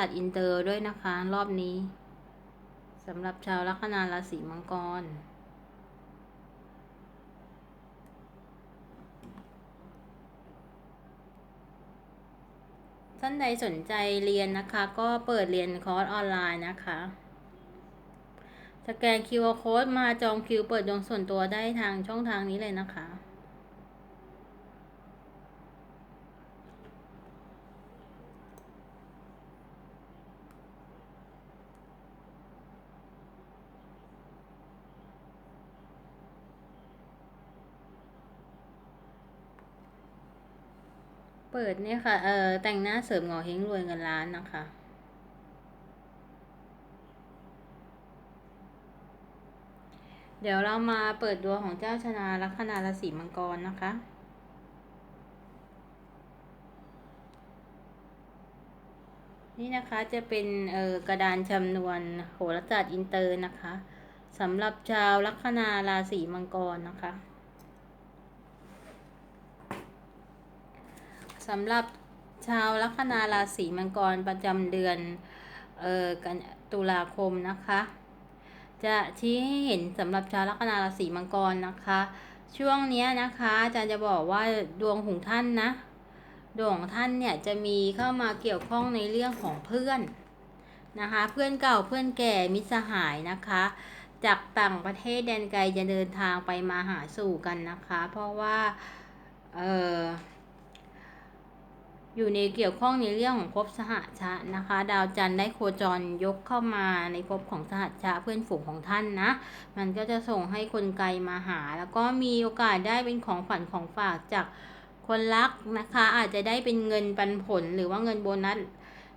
ตัดอินเตอร์ด้วยนะคะ รอบนี้สำหรับชาวลัคนาราศีมังกร ท่านใดสนใจเรียนนะคะ ก็เปิดเรียนคอร์สออนไลน์นะคะ สแกน QR Code มาจองคิวเปิดดวงส่วนตัวได้ทางช่องทางนี้เลยนะคะ เปิดเนี่ยค่ะ เอ่อ แต่งหน้าเสริมหงอเฮงรวยเงินล้านนะคะ เดี๋ยวเรามาเปิดดวงของเจ้าชนะลัคนาราศีมังกรนะคะ นี่นะคะจะเป็น เอ่อ กระดานจำนวนโหราศาสตร์อินเตอร์นะคะสำหรับชาวลัคนาราศีมังกรนะคะ สำหรับชาวลัคนาราศีมังกรประจำเดือนเอ่อกันตุลาคมนะคะ จะชี้ให้เห็นสำหรับชาวลัคนาราศีมังกรนะคะ ช่วงนี้นะคะอาจารย์จะบอกว่าดวงของท่านนะดวงของท่านเนี่ยจะมีเข้ามาเกี่ยวข้องในเรื่องของเพื่อนนะคะ เพื่อนเก่าเพื่อนแก่มิตรสหายนะคะ จากต่างประเทศแดนไกลจะเดินทางไปมาหาสู่กันนะคะ เพราะว่าเออ อยู่ในเกี่ยวข้องในเรื่องของภพสหชานะคะ ดาวจันทร์ได้โคจรยกเข้ามาในภพของสหชาเพื่อนฝูงของท่านนะ มันก็จะส่งให้คนไกลมาหา แล้วก็มีโอกาสได้เป็นของขวัญของฝากจากคนรักนะคะ อาจจะได้เป็นเงินปันผลหรือว่าเงินโบนัส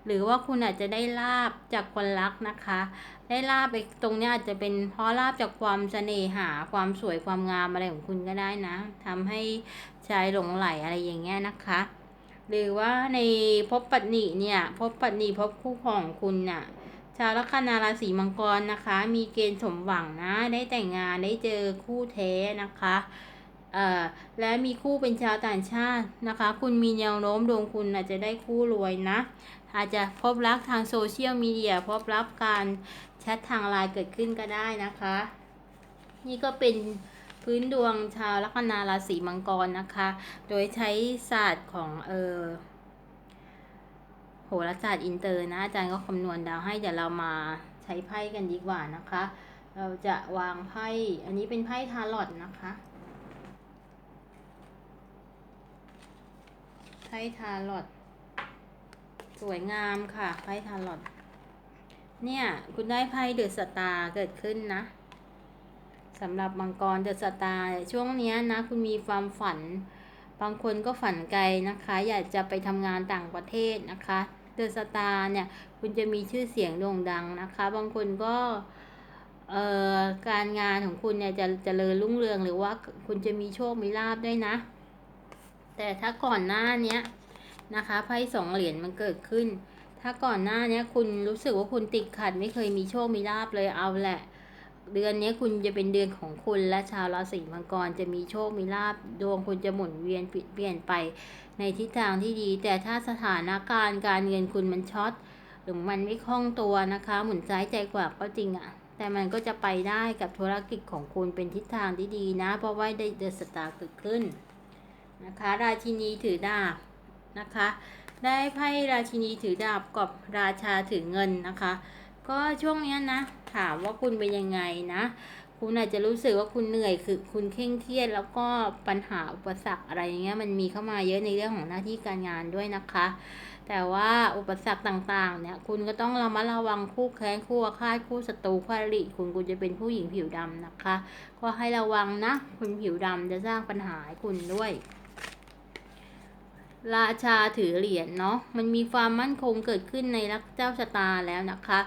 หรือว่าคุณอาจจะได้ลาบจากคนรักนะคะ ได้ลาบไปตรงนี้อาจจะเป็นเพราะลาบจากความเสน่หาความสวยความงามอะไรของคุณก็ได้นะทำให้ชายหลงไหลอะไรอย่างเงี้ยนะคะ หรือว่าในภพปัตนิเนี่ยภพปัตนิภพคู่ของคุณน่ะ ชาวลัคนาราศีมังกรนะคะ มีเกณฑ์สมหวังนะ ได้แต่งงานได้เจอคู่แท้นะคะเอ่อและมีคู่เป็นชาวต่างชาตินะคะ คุณมีแนวโน้มดวงคุณอาจจะได้คู่รวยนะ อาจจะพบรักทางโซเชียลมีเดียพบรับการแชททางไลน์เกิดขึ้นก็ได้นะคะ นี่ก็เป็น พื้นดวงชาวลัคนาราศีมังกรนะคะ โดยใช้ศาสตร์ของเออโหราศาสตร์อินเตอร์นะ อาจารย์ก็คำนวณดาวให้เดี๋ยวเรามาใช้ไพ่กันดีกว่านะคะ เราจะวางไพ่ อันนี้เป็นไพ่ทาร์ลอตนะคะ ไพ่ทาร์ลอตสวยงามค่ะ ไพ่ทาร์ลอตเนี่ย คุณได้ไพ่เดือะสตาร์เกิดขึ้นนะ สำหรับมังกรเดอะสตาร์ช่วงนี้นะคุณมีความฝัน บางคนก็ฝันไกลนะคะ อยากจะไปทำงานต่างประเทศนะคะเดอะสตาร์เนี่ยคุณจะมีชื่อเสียงโด่งดังนะคะ บางคนก็เอ่อการงานของคุณเนี่ยจะจะเจริญรุ่งเรืองหรือว่าคุณจะมีโชคมีลาบด้วยนะ แต่ถ้าก่อนหน้านี้นะคะไพ่สองเหรียญมันเกิดขึ้น ถ้าก่อนหน้านี้คุณรู้สึกว่าคุณติดขัดไม่เคยมีโชคมีลาบเลยเอาแหละ เดือนนี้คุณจะเป็นเดือนของคุณและชาวราศีมังกรจะมีโชคมีลาบดวงคุณจะหมุนเวียนเปลี่ยนไป ในทิศทางที่ดี แต่ถ้าสถานการณ์การเงินคุณมันช็อตหรือมันไม่คล่องตัวนะคะ หมุนซ้ายใจกว่าก็จริงอะแต่มันก็จะไปได้กับธุรกิจของคุณเป็นทิศทางที่ดีนะ เพราะว่าได้เดอะสตาร์เกิดขึ้นนะคะ ราชินีถือดาบนะคะ ได้ไพ่ราชินีถือดาบกับราชาถือเงินนะคะ ก็ช่วงนี้นะ ถามว่าคุณเป็นยังไงนะ คุณอาจจะรู้สึกว่าคุณเหนื่อยคือคุณเคร่งเครียดแล้วก็ปัญหาอุปสรรคอะไรอย่างเงี้ยมันมีเข้ามาเยอะในเรื่องของหน้าที่การงานด้วยนะคะ แต่ว่าอุปสรรคต่างๆ เนี่ย คุณก็ต้องระมัดระวังคู่แค้นคู่อาฆาตคู่ศัตรูคู่อริคุณคุณจะเป็นผู้หญิงผิวดำนะคะ ก็ให้ระวังนะคุณผิวดำจะสร้างปัญหาให้คุณด้วยราชาถือเหรียญเนาะ มันมีความมั่นคงเกิดขึ้นในรักเจ้าชะตาแล้วนะคะ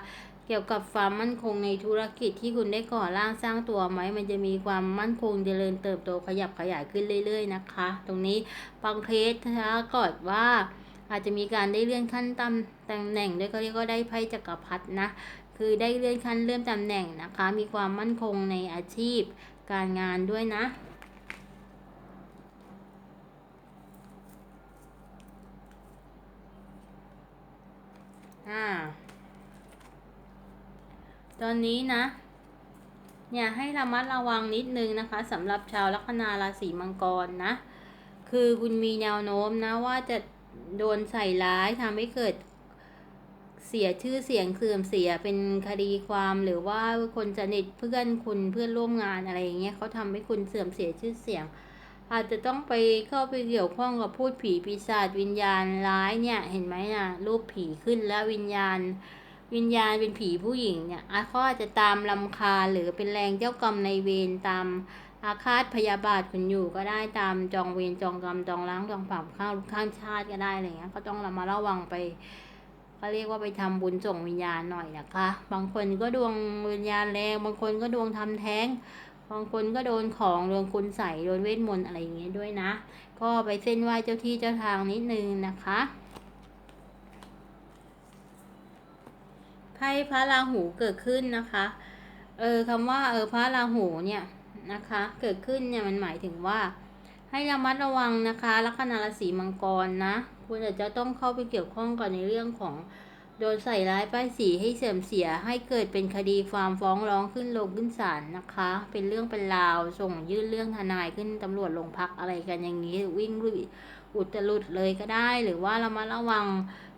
เกี่ยวกับความมั่นคงในธุรกิจที่คุณได้ก่อร่างสร้างตัวไหมมันจะมีความมั่นคงเจริญเติบโตขยับขยายขึ้นเรื่อย ๆ นะคะ ตรงนี้บางเคสถ้ากอดว่าอาจจะมีการได้เลื่อนขั้นตำตำแหน่งด้วยก็เรียกว่าได้ไพ่จักรพรรดินะ คือได้เลื่อนขั้นเลื่อนตำแหน่งนะคะ มีความมั่นคงในอาชีพการงานด้วยนะอ่า ตอนนี้นะ เนี่ยให้ระมัดระวังนิดนึงนะคะสำหรับชาวลัคนาราศีมังกรนะ คือคุณมีแนวโน้มนะว่าจะโดนใส่ร้ายทำให้เกิดเสียชื่อเสียงเสื่อมเสียเป็นคดีความหรือว่าคนสนิทเพื่อนคุณเพื่อนร่วมงานอะไรอย่างเงี้ยเขาทำให้คุณเสื่อมเสียชื่อเสียง อาจจะต้องไปเข้าไปเกี่ยวข้องกับพูดผีปีศาจวิญญาณร้ายเนี่ย เห็นไหมนะรูปผีขึ้นแล้ววิญญาณ วิญญาณเป็นผีผู้หญิงเนี่ยอาเขาอาจจะตามลำคาหรือเป็นแรงเจ้ากรรมในเวรตามอาฆาตพยาบาทคุณอยู่ก็ได้ตามจองเวรจองกรรมจองล้างจองผ่าข้างข้างชาติก็ได้อะไรเงี้ยก็ต้องระมัดระวังไปก็เรียกว่าไปทำบุญส่งวิญญาณหน่อยนะคะ บางคนก็ดวงวิญญาณแรงบางคนก็ดวงทำแท้ง บางคนก็โดนของโดนคุณใส่โดนเวทมนต์อะไรอย่างเงี้ยด้วยนะ ก็ไปเส้นไหว้เจ้าที่เจ้าทางนิดนึงนะคะ ไพ่พระราหูเกิดขึ้นนะคะ เออคำว่าเออพระราหูเนี่ยนะคะ เกิดขึ้นเนี่ยมันหมายถึงว่า ให้ระมัดระวังนะคะลัคนาราศีมังกรนะคุณอาจจะต้องเข้าไปเกี่ยวข้องกับในเรื่องของโดนใส่ร้ายป้ายสีให้เสื่อมเสียให้เกิดเป็นคดีความฟ้องร้องขึ้นลงขึ้นศาลนะคะ เป็นเรื่องเป็นราวส่งยื่นเรื่องทนายขึ้นตำรวจโรงพักอะไรกันอย่างนี้วิ่งลุยอุตลุดเลยก็ได้ หรือว่าเรามาระวัง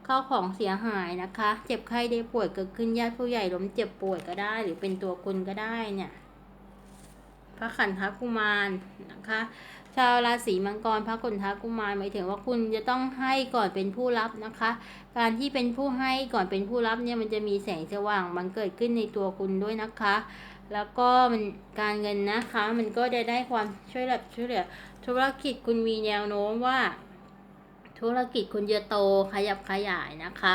ข้าของเสียหายนะคะ เจ็บไข้ได้ป่วยเกิดขึ้นญาติผู้ใหญ่ล้มเจ็บป่วยก็ได้ หรือเป็นตัวคุณก็ได้เนี่ยพระขันธกุมารนะคะ ชาวราศีมังกรพระกุณฑกุมารหมายถึงว่าคุณจะต้องให้ก่อนเป็นผู้รับนะคะ การที่เป็นผู้ให้ก่อนเป็นผู้รับเนี่ยมันจะมีแสงสว่างมันเกิดขึ้นในตัวคุณด้วยนะคะ แล้วก็มันการเงินนะคะ มันก็จะได้ความช่วยเหลือช่วยเหลือธุรกิจคุณมีแนวโน้มว่า ธุรกิจคุณจะโตขยับขยายนะคะ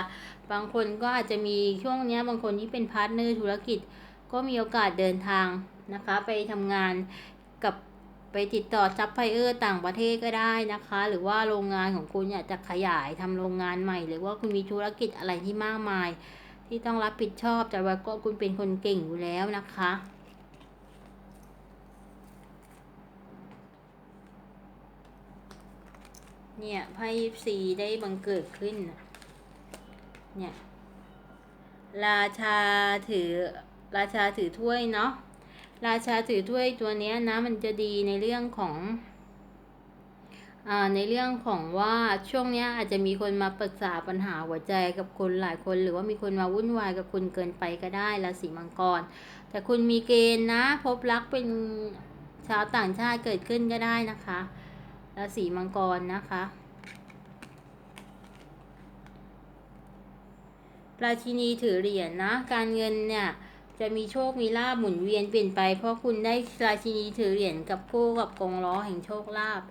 บางคนก็อาจจะมีช่วงนี้บางคนที่เป็นพาร์ทเนอร์ธุรกิจก็มีโอกาสเดินทางนะคะ ไปทำงานกับไปติดต่อซัพพลายเออร์ต่างประเทศก็ได้นะคะ หรือว่าโรงงานของคุณอยากจะขยายทำโรงงานใหม่ หรือว่าคุณมีธุรกิจอะไรที่มากมาย ที่ต้องรับผิดชอบแต่ว่าก็คุณเป็นคนเก่งอยู่แล้วนะคะ เนี่ยไพ่ยิปซีได้บังเกิดขึ้น เนี่ย ราชาถือ ราชาถือถ้วยเนาะ ราชาถือถ้วยตัวเนี้ยนะ มันจะดีในเรื่องของอ่าในเรื่องของว่าช่วงเนี้ยอาจจะมีคนมาปรึกษาปัญหาหัวใจกับคนหลายคน หรือว่ามีคนมาวุ่นวายกับคุณเกินไปก็ได้ราศีมังกร แต่คุณมีเกณฑ์นะ พบรักเป็นชาวต่างชาติเกิดขึ้นก็ได้นะคะ ราศีมังกรนะคะราชินีถือเหรียญนะ การเงินเนี่ยจะมีโชคมีลาบหมุนเวียนเปลี่ยนไป เพราะคุณได้ราชินีถือเหรียญกับคู่กับกงล้อแห่งโชคลาภ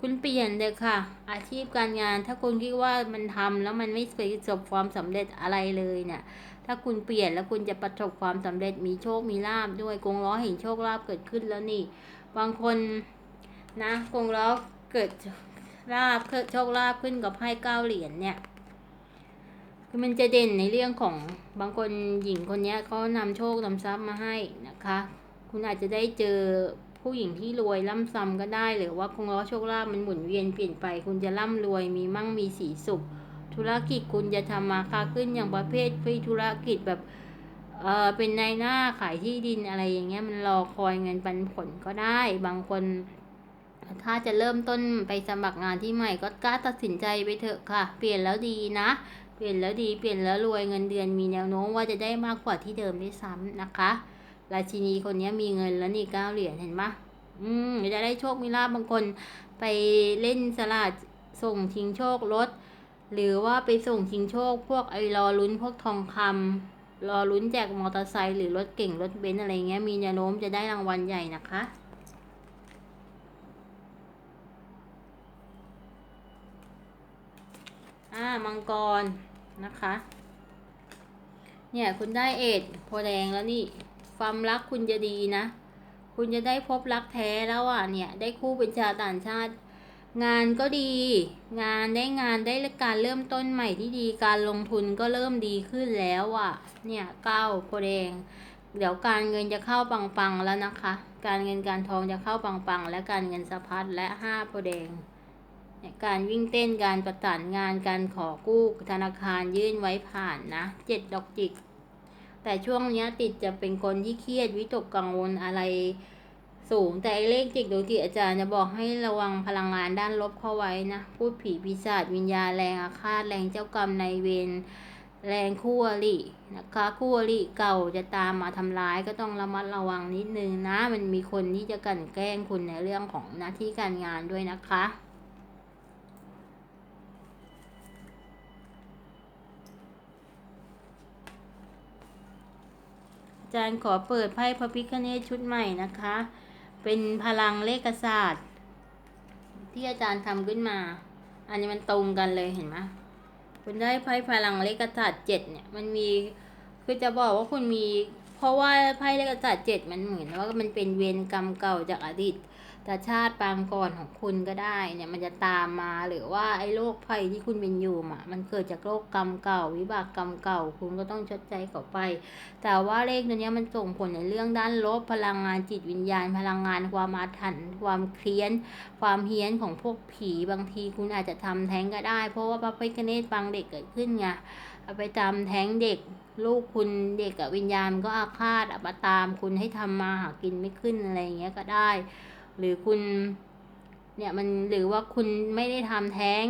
คุณเปลี่ยนเลยค่ะ อาชีพการงานถ้าคุณคิดว่ามันทำแล้วมันไม่ประสบความสำเร็จอะไรเลยเนี่ย ถ้าคุณเปลี่ยนแล้วคุณจะประสบความสำเร็จมีโชคมีลาบด้วยกงล้อแห่งโชคลาภเกิดขึ้นแล้วนี่ บางคนนะกงล้อ เกิดลาบโชคลาภขึ้นกับไพ่เก้าเหรียญเนี่ยคือมันจะเด่นในเรื่องของบางคนหญิงคนนี้เขานำโชคนำทรัพย์มาให้นะคะ คุณอาจจะได้เจอผู้หญิงที่รวยร่ำซ้ำก็ได้หรือว่าคงล้อโชคลาภมันหมุนเวียนเปลี่ยนไป คุณจะร่ำรวยมีมั่งมีสีสุข ธุรกิจคุณจะทำมาค้าขึ้นอย่างประเภทพี่ธุรกิจแบบเออเป็นนายหน้าขายที่ดินอะไรอย่างเงี้ยมันรอคอยเงินปันผลก็ได้ บางคน ถ้าจะเริ่มต้นไปสมัครงานที่ใหม่ก็กล้าตัดสินใจไปเถอะค่ะ เปลี่ยนแล้วดีนะ เปลี่ยนแล้วดีเปลี่ยนแล้วรวยเงินเดือนมีแนวโน้มว่าจะได้มากกว่าที่เดิมด้วยซ้ำนะคะ ราชินีคนนี้มีเงินแล้วนี่เก้าเหรียญเห็นไหมอืมจะได้โชคมีลาบบางคน ไปเล่นสลากส่งชิงโชครถหรือว่าไปส่งชิงโชค พวกไอ้รอลุ้นพวกทองคำรอลุ้นแจกมอเตอร์ไซค์หรือรถเก่งรถเบนซ์อะไรเงี้ยมีแนวโน้มจะได้รางวัลใหญ่นะคะ อ่ามังกรนะคะ เนี่ยคุณได้เอ็ดโพแดงแล้วนี่ ความรักคุณจะดีนะ คุณจะได้พบรักแท้แล้วอะเนี่ยได้คู่เป็นชาวต่างชาติ งานก็ดี งานได้งานได้การเริ่มต้นใหม่ที่ดีการลงทุนก็เริ่มดีขึ้นแล้วอะ เนี่ยเก้าโพแดงเดี๋ยวการเงินจะเข้าปังๆแล้วนะคะ การเงินการทองจะเข้าปังๆ และการเงินสะพัดและห้าโพแดง การวิ่งเต้นการประสานงานการขอกู้ธนาคารยื่นไว้ผ่านนะเจ็ดดอกจิก แต่แต่ช่วงนี้ติดจะเป็นคนที่เครียดวิตกกังวลอะไรสูงแต่เลขจิกโดยที่อาจารย์จะบอกให้ระวังพลังงานด้านลบเข้าไว้นะพูดผีปีศาจวิญญาณแรงอาฆาตแรงเจ้ากรรมในเวรแรงคู่อรินะคะคู่อริเก่าจะตามมาทำร้ายก็ต้องระมัดระวังนิดนึงนะ มันมีคนที่จะกันแกล้งคุณในเรื่องของหน้าที่การงานด้วยนะคะ จารย์ขอเปิดไพ่พระพิคเนตชุดใหม่นะคะ เป็นพลังเลขศาสตร์ ที่อาจารย์ทำขึ้นมา อันนี้มันตรงกันเลยเห็นไหมคุณได้ไพ่พลังเลขศาสตร์เจ็ดเนี่ยมันมีคือจะบอกว่าคุณมี เพราะว่าไพ่เลขศาสตร์เจ็ดมันเหมือนว่ามันเป็นเวรกรรมเก่าจากอดีต แต่ชาติปางก่อนของคุณก็ได้เนี่ยมันจะตามมาหรือว่าไอ้โรคภัยที่คุณเป็นอยู่อะมันเกิดจากโรคกรรมเก่า วิบากกรรมเก่า คุณก็ต้องชดใช้เขาไป แต่ว่าเลขตัวนี้มันส่งผลในเรื่องด้านลบพลังงานจิตวิญญาณ พลังงานความอาถรรพ์ความเครียนความเฮี้ยนของพวกผีบางทีคุณอาจจะทำแท้งก็ได้ เพราะว่าพระพิฆเนศบางเด็กเกิดขึ้นไงเอาไปทำแท้งเด็กลูกคุณเด็กกับวิญญาณมันก็อาฆาตอามาตามคุณให้ทำมาหากินไม่ขึ้นอะไรอย่างเงี้ยก็ได้ หรือคุณเนี่ยมันหรือว่าคุณไม่ได้ทำแท้ง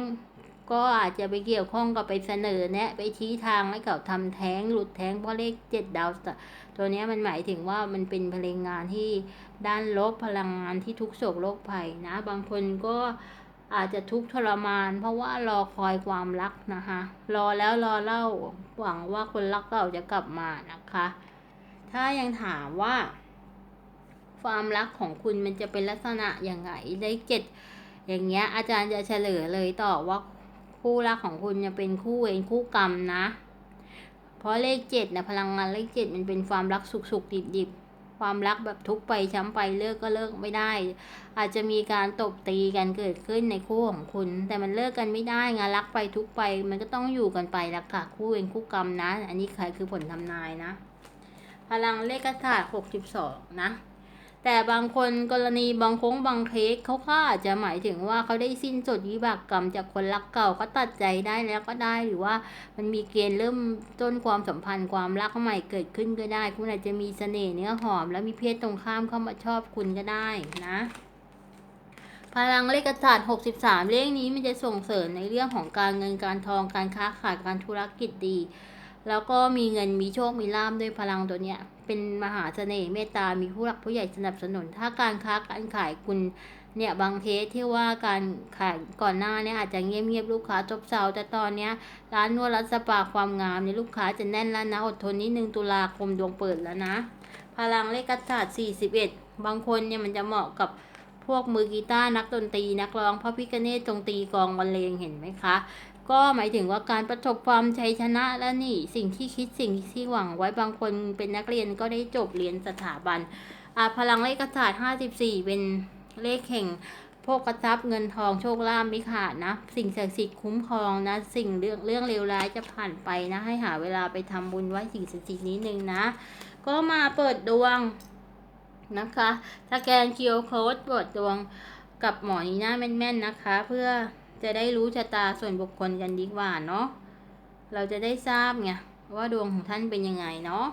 ก็อาจจะไปเกี่ยวข้องกับไปเสนอแนะ ไปชี้ทางให้เขาทำแท้งหลุดแท้งเพราะเลขเจ็ดดาวตัวเนี้ยมันหมายถึงว่ามันเป็นพลังงานที่ด้านลบพลังงานที่ทุกข์โศกโรคภัยนะ บางคนก็อาจจะทุกข์ทรมาน เพราะว่ารอคอยความรักนะคะ รอแล้วรอเล่าหวังว่าคนรักเก่าจะกลับมานะคะ ถ้ายังถามว่า ความรักของคุณมันจะเป็นลักษณะอย่างไรได้เจ็ดอย่างเงี้ย อาจารย์จะเฉลยเลยต่อว่าคู่รักของคุณจะเป็นคู่เวรคู่กรรมนะ เพราะเลขเจ็ดนะพลังงานเลขเจ็ดมันเป็นความรักสุกสุกดิบดิบความรักแบบทุกไปช้ำไปเลิกก็เลิกไม่ได้ อาจจะมีการตบตีกันเกิดขึ้นในคู่ของคุณ แต่มันเลิกกันไม่ได้งานรักไปทุกไป มันก็ต้องอยู่กันไปละค่ะคู่เวรคู่กรรมนะ อันนี้ใครคือผลทำนายนะ พลังเลขศาสตร์หกสิบสองนะ แต่บางคนกรณีบางโค้งบางเคสเขาก็อาจจะหมายถึงว่าเขาได้สิ้นสุดวิบากกรรมจากคนรักเก่าก็ตัดใจได้แล้วก็ได้หรือว่ามันมีเกณฑ์เริ่มต้นความสัมพันธ์ความรักใหม่เกิดขึ้นก็ได้ คุณอาจจะมีเสน่ห์เนื้อหอม แล้วมีเพศตรงข้ามเข้ามาชอบคุณก็ได้นะพลังเลขศาสตร์63 เลขนี้มันจะส่งเสริมในเรื่องของการเงินการทองการค้าขายการธุรกิจดี แล้วก็มีเงินมีโชคมีลาภด้วยพลังตัวเนี้ย เป็นมหาเสน่ห์เมตตา มีผู้หลักผู้ใหญ่สนับสนุน ถ้าการค้าการขายคุณเนี่ยบางเทสที่ว่าการขายก่อนหน้าเนี่ยอาจจะเงียบเงียบลูกค้าจบเซาแต่ตอนเนี้ยร้านนวดร้านสปาความงามเนี่ยลูกค้าจะแน่นแล้วนะอดทนนิดนึงตุลาคมดวงเปิดแล้วนะ พลังเลขศาสตร์41 บางคนเนี่ยมันจะเหมาะกับพวกมือกีตาร์นักดนตรีนักร้องพระพิฆเนศจงตีกองบรรเลงเห็นไหมคะ ก็หมายถึงว่าการประสบความชัยชนะแล้วนี่สิ่งที่คิดสิ่งที่หวังไว้บางคนเป็นนักเรียนก็ได้จบเรียนสถาบันอาพลังเลขศาสตร์54 เป็นเลขแห่งโภคทรัพย์เงินทองโชคลาภไม่ขาดนะ สิ่งศักดิ์สิทธิ์คุ้มครองนะ สิ่งเรื่องเรื่องเลวร้ายจะผ่านไปนะ ให้หาเวลาไปทำบุญไว้สิ่งศักดิ์สิทธิ์นี้นึงนะ ก็มาเปิดดวงนะคะสแกนคิวโค้ดเปิดดวงกับหมอนีน่าแม่นๆนะคะ เพื่อ จะได้รู้ชะตาส่วนบุคคลกันดีกว่าเนาะ เราจะได้ทราบไงว่าดวงของท่านเป็นยังไงเนาะ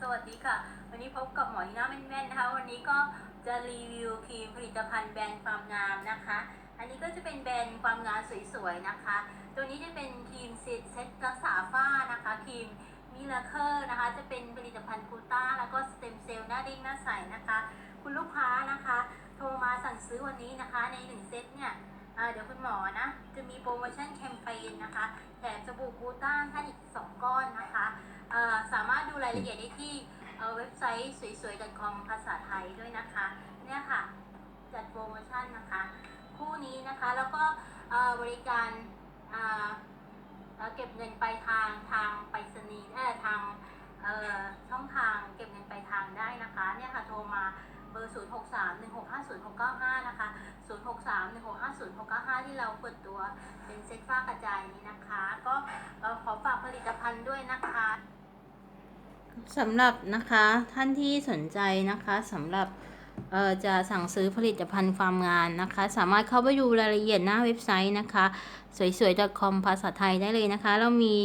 สวัสดีค่ะ วันนี้พบกับหมอนีน่าแม่นๆนะคะ วันนี้ก็จะรีวิวครีมผลิตภัณฑ์แบรนด์ความงามนะคะ อันนี้ก็จะเป็นแบรนด์ความงามสวยๆนะคะ ตัวนี้จะเป็นครีมเซตเซตรักษาฝ้านะคะครีมมิลเคอร์นะคะ จะเป็นผลิตภัณฑ์กูต้า แล้วก็สเต็มเซลล์หน้าเด้งหน้าใสนะคะ คุณลูกค้านะคะ ซื้อวันนี้นะคะในหนึ่งเซตเนี่ยเดี๋ยวคุณหมอนะ จะมีโปรโมชั่นแคมเปญนะคะแถมสบู่กูต้าท่านอีก 2 ก้อนนะคะสามารถดูรายละเอียดได้ที่เว็บไซต์สวยๆ .com ภาษาไทยด้วยนะคะ เนี่ยค่ะ จัดโปรโมชั่นนะคะ คู่นี้นะคะแล้วก็บริการเก็บเงินปลายทางทางไปรษณีย์เอ่อทางช่องทางเก็บเงินปลายทางได้นะคะ เนี่ยค่ะโทรมา เบอร์ 0 6 3 1 6 5 0 6 9 5 นะคะ 0 6 3 1 6 5 0 6 9 5 ที่เราเปิดตัวเป็นเซ็ตฟ้ากระจายนี้นะคะ ก็ขอฝากผลิตภัณฑ์ด้วยนะคะสำหรับนะคะท่านที่สนใจนะคะสำหรับจะสั่งซื้อผลิตภัณฑ์ความงานนะคะ สามารถเข้าไปดูรายละเอียดหน้าเว็บไซต์นะคะ สวยๆ .com ภาษาไทยได้เลยนะคะ เรามี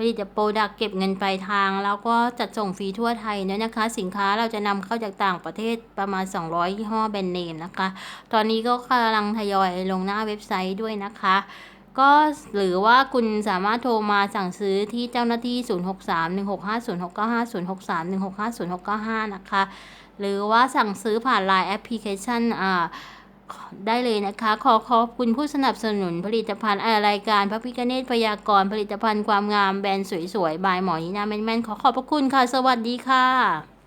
ผลิตโปรดักเก็บเงินปลายทาง แล้วก็จัดส่งฟรีทั่วไทยด้วยนะคะ สินค้าเราจะนำเข้าจากต่างประเทศประมาณ 200ยี่ห้อแบรนด์เนมนะคะ ตอนนี้ก็กำลังทยอยลงหน้าเว็บไซต์ด้วยนะคะก็หรือว่าคุณสามารถโทรมาสั่งซื้อที่เจ้าหน้าที่ 0631650695 0651650695 นะคะ หรือว่าสั่งซื้อผ่าน Line แอปพลิเคชันอ่า ได้เลยนะคะ ขอขอบคุณผู้สนับสนุนผลิตภัณฑ์อ่ารายการพระพิกเนตพยากรผลิตภัณฑ์ความงามแบรนด์สวยๆ บายหมอนีนาแม่นๆ ขอขอบพระคุณค่ะ สวัสดีค่ะ